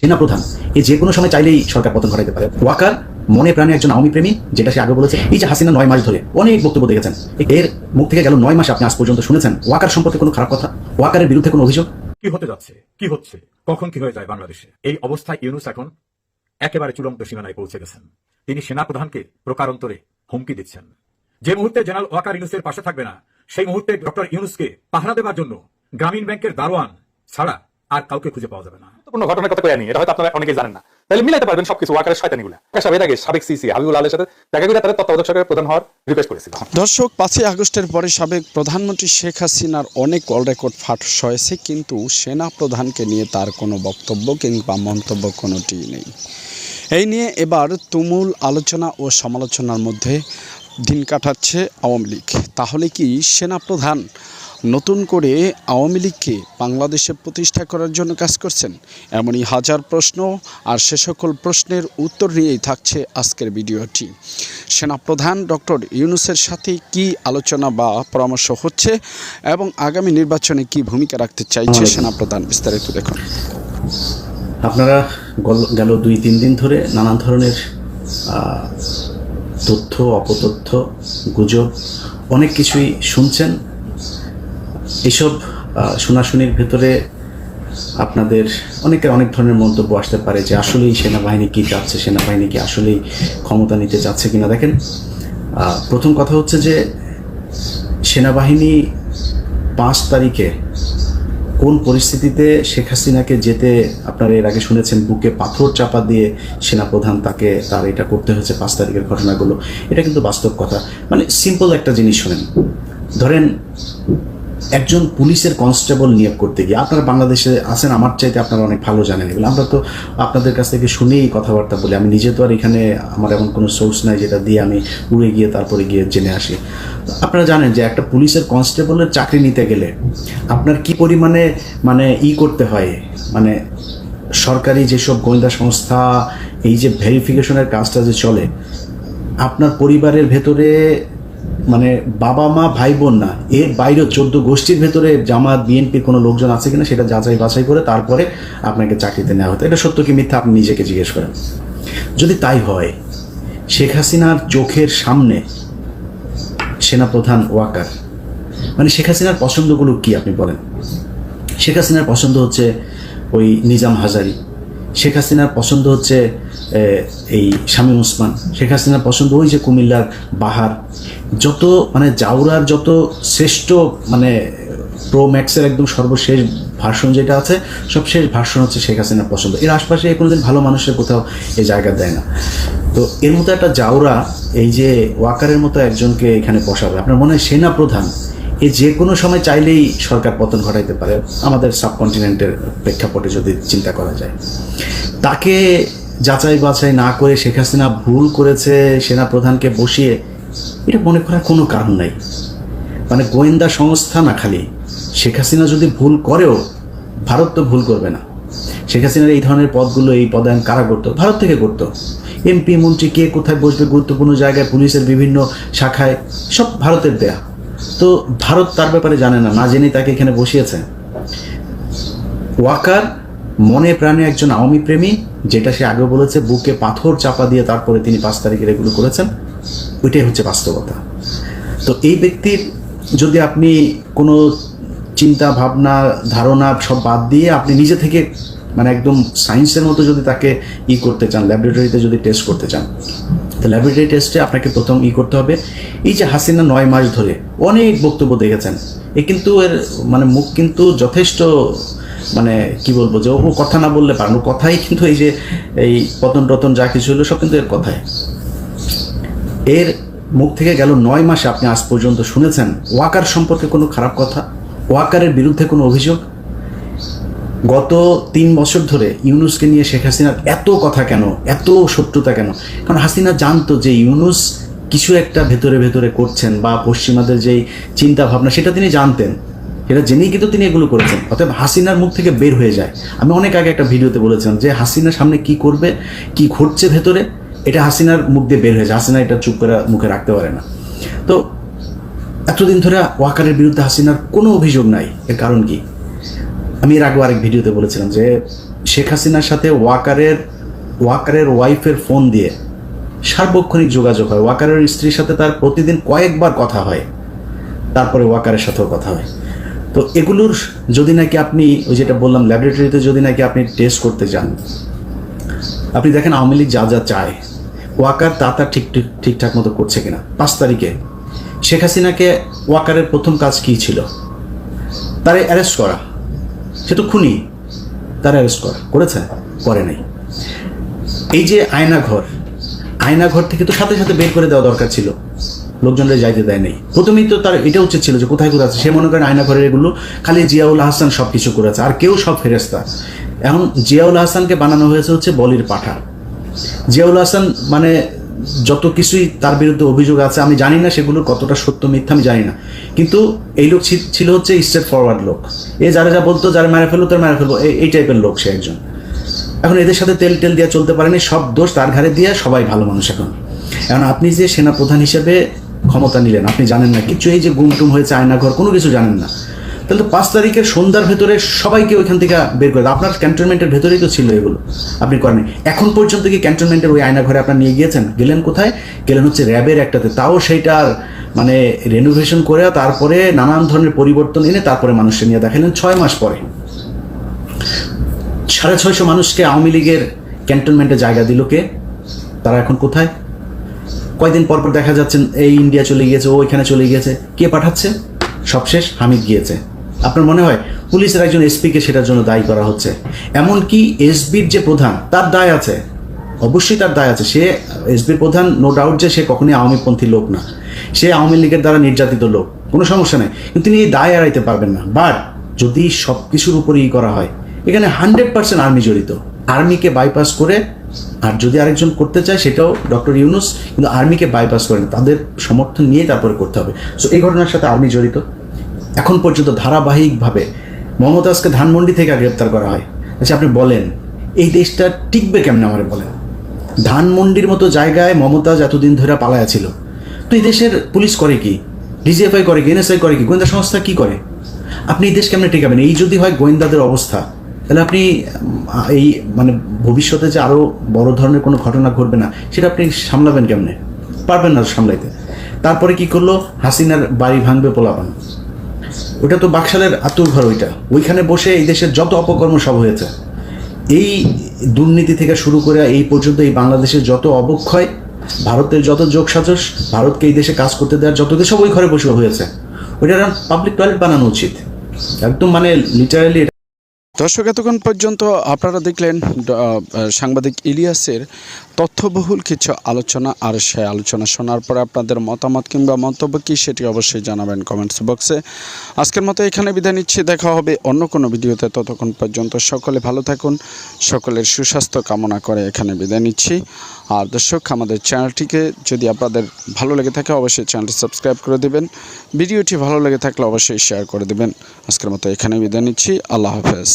সেনাপ্রধান, এই যে কোনো সময় চাইলেই সরকার পতন ঘটাইতে পারে। ওয়াকার মনে প্রাণে একজন আওয়ামী প্রেমী, যেটা সে আগে বলেছে, এই যে হাসিনা নয় মাস ধরে অনেক বক্তব্য দেখেছেন। এর মুখ থেকে গেল নয় মাস আপনি আজ পর্যন্ত শুনেছেন, ওয়াকার সম্পর্কে কোনো খারাপ কথা? ওয়াকারের বিরুদ্ধে কোনো অভিযোগ? কি হতে যাচ্ছে? কি হচ্ছে? কখন কি হয়ে যায় বাংলাদেশে? এই অবস্থায় ইউনুস এখন একেবারে চূড়ান্ত সীমানায় পৌঁছে গেছেন। তিনি সেনা সেনাপ্রধানকে প্রকারান্তরে হুমকি দিচ্ছেন। যে মুহূর্তে জেনারেল ওয়াকার ইউনুসের পাশে থাকবে না, সেই মুহূর্তে ডক্টর ইউনুসকে পাহারা দেওয়ার জন্য গ্রামীণ ব্যাংকের দারোয়ান ছাড়া আর কাউকে খুঁজে পাওয়া যাবে না। গুরুত্বপূর্ণ ঘটনার কথা কয়ে আনি? এটা হয়তো আপনারা অনেকেই জানেন না। তাহলে মিলাইতে পারবেন সবকিছু ওয়াকারের শয়তানিগুলো। সাহেব এর আগে সাবেক সিসি হাবিবুল আলের সাথে দেখা করে তাদের তত্ত্বাবধায়ক সরকারের প্রধান হওয়ার রিকোয়েস্ট করেছিল দর্শক পাঁচই আগস্টের পরে সাবেক প্রধানমন্ত্রী শেখ হাসিনার অনেক কল রেকর্ড ফাঁস হয়েছে কিন্তু সেনা প্রধানকে নিয়ে তার কোনো বক্তব্য কিংবা মন্তব্য কোনোটি নেই। এই নিয়ে এবার তুমুল আলোচনা ও সমালোচনার মধ্যে দিন কাটাচ্ছে আওয়ামী লীগ। তাহলে কি সেনা প্রধান নতুন করে আওয়ামী লীগকে বাংলাদেশে প্রতিষ্ঠা করার জন্য কাজ করছেন। এমনই হাজার প্রশ্ন আর সে সকল প্রশ্নের উত্তর নিয়েই থাকছে আজকের ভিডিওটি। সেনাপ্রধান ডক্টর ইউনুসের সাথে কি আলোচনা বা পরামর্শ হচ্ছে এবং আগামী নির্বাচনে কি ভূমিকা রাখতে চাইছে সেনাপ্রধান বিস্তারিত দেখুন। আপনারা গেল দুই তিন দিন ধরে নানান ধরনের তথ্য অপতথ্য গুজব অনেক কিছুই শুনছেন। এসব শোনাশুনির ভেতরে আপনাদের অনেকের অনেক ধরনের মন্তব্য আসতে পারে যে আসলেই সেনাবাহিনী কি চাচ্ছে, সেনাবাহিনী কি আসলেই ক্ষমতা নিতে চাচ্ছে কিনা। দেখেন প্রথম কথা হচ্ছে যে সেনাবাহিনী পাঁচ তারিখে কোন পরিস্থিতিতে শেখ হাসিনাকে যেতে আপনারা এর আগে শুনেছেন, বুকে পাথর চাপা দিয়ে সেনাপ্রধান তাকে, তার এটা করতে হয়েছে পাঁচ তারিখের ঘটনাগুলো, এটা কিন্তু বাস্তব কথা। মানে সিম্পল একটা জিনিস শোনেন। ধরেন একজন পুলিশের কনস্টেবল নিয়োগ করতে গিয়ে, আপনারা বাংলাদেশে আছেন, আমার চাইতে আপনারা অনেক ভালো জানেন। এগুলো আমরা তো আপনাদের কাছ থেকে শুনেই কথাবার্তা বলি। আমি নিজে তো আর এখানে আমার এমন কোনো সোর্স নাই যেটা দিয়ে আমি উড়ে গিয়ে তারপরে গিয়ে জেনে আসি। আপনারা জানেন যে একটা পুলিশের কনস্টেবলের চাকরি নিতে গেলে আপনার কি পরিমাণে মানে ই করতে হয়? মানে সরকারি যেসব গোয়েন্দা সংস্থা, এই যে ভেরিফিকেশনের কাজটা যে চলে, আপনার পরিবারের ভেতরে মানে বাবা মা ভাই বোন না, এর বাইরেও চোদ্দ গোষ্ঠীর ভেতরে জামাত বিএনপির কোনো লোকজন আছে কিনা সেটা যাচাই বাছাই করে তারপরে আপনাকে চাকরিতে নেওয়া হতো। এটা সত্য কি মিথ্যা আপনি নিজেকে জিজ্ঞেস করেন? যদি তাই হয়, শেখ হাসিনার চোখের সামনে সেনাপ্রধান ওয়াকার মানে শেখ হাসিনার পছন্দগুলো কি আপনি বলেন? শেখ হাসিনার পছন্দ হচ্ছে ওই নিজাম হাজারি, শেখ হাসিনার পছন্দ হচ্ছে এই শামীম ওসমান, শেখ হাসিনার পছন্দ ওই যে কুমিল্লার বাহার। যত মানে জাউরার যত শ্রেষ্ঠ মানে প্রো ম্যাক্সের একদম সর্বশেষ ভার্সন যেটা আছে সব শেষ ভার্সন হচ্ছে শেখ হাসিনার পছন্দ। এর আশপাশে কোনোদিন ভালো মানুষের কোথাও এই জায়গা দেয় না। তো এর মতো একটা জাউরা, এই যে ওয়াকারের মতো একজনকে এখানে বসাবে আপনার মনে হয় সেনা প্রধান, এ যে কোনো সময় চাইলেই সরকার পতন ঘটাইতে পারে, আমাদের সাবকন্টিনেন্টের প্রেক্ষাপটে যদি চিন্তা করা যায়। তাকে যাচাই বাছাই না করে শেখ হাসিনা ভুল করেছে সেনা প্রধানকে বসিয়ে, এটা মনে করার কোনো কারণ নাই। মানে গোয়েন্দা সংস্থা না খালি, শেখ হাসিনা যদি ভুল করেও, ভারত তো ভুল করবে না। শেখ হাসিনার এই ধরনের পদগুলো এই পদায়ন কারা করতো? ভারত থেকে করতো। এমপি, মন্ত্রী, কে কোথায় বসবে গুরুত্বপূর্ণ জায়গায়, পুলিশের বিভিন্ন শাখায়, সব ভারতের দেয়া। তো ভারত তার ব্যাপারে জানে না না জেনেই তাকে এখানে বসিয়েছে। ওয়াকার মনে প্রাণে একজন আওয়ামী প্রেমী, যেটা সে আগে বলেছে, বুকে পাথর চাপা দিয়ে তারপরে তিনি পাঁচ তারিখের এগুলো করেছেন, ওইটাই হচ্ছে বাস্তবতা। তো এই ব্যক্তির যদি আপনি কোনো চিন্তা, ভাবনা, ধারণা সব বাদ দিয়ে আপনি নিজে থেকে মানে একদম সায়েন্সের মতো যদি তাকে ই করতে চান, ল্যাবরেটরিতে যদি টেস্ট করতে চান, তো ল্যাবরেটরি টেস্টে আপনাকে প্রথম ই করতে হবে। এই যে হাসিনা নয় মাস ধরে অনেক বক্তব্য দেখেছেন, এ কিন্তু এর মানে মুখ কিন্তু যথেষ্ট মানে কি বলব যে ও কথা না বললে পারেন কথাই কিন্তু এই যে এই পতন টতন যা কিছু হলো সব কিন্তু এর কথায় এর মুখ থেকে গেল নয় মাসে আপনি আজ পর্যন্ত শুনেছেন ওয়াকার সম্পর্কে কোনো খারাপ কথা? ওয়াকারের বিরুদ্ধে কোনো অভিযোগ? গত তিন বছর ধরে ইউনুসকে নিয়ে শেখ হাসিনার এত কথা কেন? এত শত্রুতা কেন? কারণ হাসিনা জানতো যে ইউনুস কিছু একটা ভেতরে ভেতরে করছেন বা পশ্চিমাদের যেই চিন্তা ভাবনা সেটা তিনি জানতেন। সেটা জেনেই কিন্তু তিনি এগুলো করেছেন। অতএব হাসিনার মুখ থেকে বের হয়ে যায়। আমি অনেক আগে একটা ভিডিওতে বলেছিলাম যে হাসিনার সামনে কি করবে, কি ঘটছে ভেতরে, এটা হাসিনার মুখ দিয়ে বের হয়ে যায়। হাসিনা এটা চুপ করে মুখে রাখতে পারে না। তো এতদিন ধরে ওয়াকারের বিরুদ্ধে হাসিনার কোনো অভিযোগ নাই। এর কারণ কি? আমি এর আগে আরেক ভিডিওতে বলেছিলাম যে শেখ হাসিনার সাথে ওয়াকারের ওয়াকারের ওয়াইফের ফোন দিয়ে সার্বক্ষণিক যোগাযোগ হয়। ওয়াকারের স্ত্রীর সাথে তার প্রতিদিন কয়েকবার কথা হয়। তারপরে ওয়াকারের সাথেও কথা হয়। তো এগুলোর যদি নাকি আপনি ওই যেটা বললাম ল্যাবরেটরিতে যদি নাকি আপনি টেস্ট করতে যান, আপনি দেখেন আওয়ামী লীগ যা যা চায়, ওয়াকার তা তা ঠিক ঠিক, ঠিকঠাক মতো করছে কিনা। পাঁচ তারিখে শেখ হাসিনাকে ওয়াকারের প্রথম কাজ কী ছিল? তারে অ্যারেস্ট করা। সে তো খুনি। তারা অ্যারেস্ট করা। করেছে? করে নাই। এই যে আয়নাঘর আয়নাঘর থেকে তো সাথে সাথে বের করে দেওয়া দরকার ছিল। লোকজনরা যাইতে দেয় নাই। প্রথমেই তো তার এটা উচিত ছিল যে কোথায় কোথায় আছে, সে মনে করেন আয়নাঘরের এগুলো, খালি জিয়াউল হাসান সব কিছু করেছে, আর কেউ সব ফেরেস্তা এখন জিয়াউল হাসানকে বানানো হয়েছে হচ্ছে বলির পাঠা। জিয়াউল হাসান মানে যত কিছুই তার বিরুদ্ধে অভিযোগ আছে, আমি জানি না সেগুলোর কতটা সত্য মিথ্যা, আমি জানি না। কিন্তু এই লোক ছিল হচ্ছে স্ট্রেট ফরওয়ার্ড লোক। এ যারা যা বলতো, যারা মেরে ফেলল, তার মেরে ফেলব এই- টাইপের লোক সে একজন। এখন এদের সাথে তেল টেল দিয়ে চলতে পারেনি, সব দোষ তার ঘাড়ে দিয়ে সবাই ভালো মানুষ এখন। এখন আপনি যে সেনা প্রধান হিসেবে ক্ষমতা নিলেন, আপনি জানেন না কিছু। এই যে গুমটুম হয়েছে আয়নাঘর, কোনো কিছু জানেন না। তাহলে তো পাঁচ তারিখের সন্ধ্যার ভেতরে সবাইকে ওইখান থেকে বের করে আপনার ক্যান্টনমেন্টের ভেতরেই তো ছিল এগুলো, আপনি করেন এখন পর্যন্ত কি ক্যান্টনমেন্টের ওই আয়নাঘরে আপনার নিয়ে গিয়েছেন? গেলেন কোথায়? গেলেন হচ্ছে র্যাবের একটাতে। তাও সেইটার মানে রেনোভেশন করে তারপরে নানান ধরনের পরিবর্তন এনে তারপরে মানুষকে নিয়ে দেখালেন ছয় মাস পরে। সাড়ে ছয়শো মানুষকে আওয়ামী লীগের ক্যান্টনমেন্টে জায়গা দিল কে? তারা এখন কোথায়? কয়দিন পর পর দেখা যাচ্ছে, এই ইন্ডিয়া চলে গিয়েছে, ও এখানে চলে গিয়েছে। কে পাঠাচ্ছে? সবশেষ হামিদ গিয়েছে। আপনার মনে হয় পুলিশের একজন এসপিকে সেটার জন্য দায়ী করা হচ্ছে? এমনকি এসবির যে প্রধান, তার দায় আছে। অবশ্যই তার দায় আছে। সে এসবির প্রধান নো ডাউট যে সে কখনোই আওয়ামীপন্থী লোক না। সে আওয়ামী লীগের দ্বারা নির্যাতিত লোক। কোনো সমস্যা নেই। কিন্তু তিনি এই দায় এড়াইতে পারবেন না। বাট যদি সব কিছুর উপরেই করা হয়, এখানে হান্ড্রেড পার্সেন্ট আর্মি জড়িত। আর্মিকে বাইপাস করে আর যদি আরেকজন করতে চায়, সেটাও ডক্টর ইউনুস কিন্তু আর্মিকে বাইপাস করেন। তাদের সমর্থন নিয়ে তারপরে করতে হবে। সো এই ঘটনার সাথে আর্মি জড়িত। এখন পর্যন্ত ধারাবাহিকভাবে মমতাজকে ধানমন্ডি থেকে গ্রেপ্তার করা হয়। আচ্ছা আপনি বলেন, এই দেশটা টিকবে কেমনে আমারে বলেন? ধানমন্ডির মতো জায়গায় মমতাজ এতদিন ধরে পালায়া ছিল। তো এই দেশের পুলিশ করে কি? ডিজিএফআই করে কি? এনএসআই করে কি? গোয়েন্দা সংস্থা কি করে? আপনি এই দেশ কেমনে টিকাবেন? এই যদি হয় গোয়েন্দাদের অবস্থা। তাহলে আপনি এই মানে ভবিষ্যতে যে আরও বড় ধরনের কোনো ঘটনা ঘটবে না, সেটা আপনি সামলাবেন কেমনে? পারবেন না সামলাইতে। তারপরে কি করল? হাসিনার বাড়ি ভাঙবে পোলাপান। ওটা তো বাকশালের আতুর ঘর ওইটা। ওইখানে বসে এই দেশের যত অপকর্ম সব হয়েছে। এই দুর্নীতি থেকে শুরু করে এই পর্যন্ত এই বাংলাদেশের যত অবক্ষয়, ভারতের যত যোগ সাজস ভারতকে এই দেশে কাজ করতে দেওয়ার যত কিছু ওই ঘরে বসে হয়েছে। ওইটা পাবলিক টয়লেট বানানো উচিত। একদম মানে লিটারালি দর্শক, এতক্ষণ পর্যন্ত আপনারা দেখলেন সাংবাদিক ইলিয়াসের তথ্যবহুল কিছু আলোচনা, আর সে আলোচনা শোনার পরে আপনাদের মতামত কিংবা মন্তব্য কী সেটি অবশ্যই জানাবেন কমেন্টস বক্সে। আজকের মতো এখানে বিদায় নিচ্ছি, দেখা হবে অন্য কোনো ভিডিওতে। ততক্ষণ পর্যন্ত সকলে ভালো থাকুন, সকলের সুস্বাস্থ্য কামনা করে এখানে বিদায় নিচ্ছি। আর দর্শক, আমাদের চ্যানেলটিকে যদি আপনাদের ভালো লেগে থাকে, অবশ্যই চ্যানেলটি সাবস্ক্রাইব করে দেবেন। ভিডিওটি ভালো লেগে থাকলে অবশ্যই শেয়ার করে দেবেন। আজকের মতো এখানে বিদায় নিচ্ছি। আল্লাহ হাফেজ।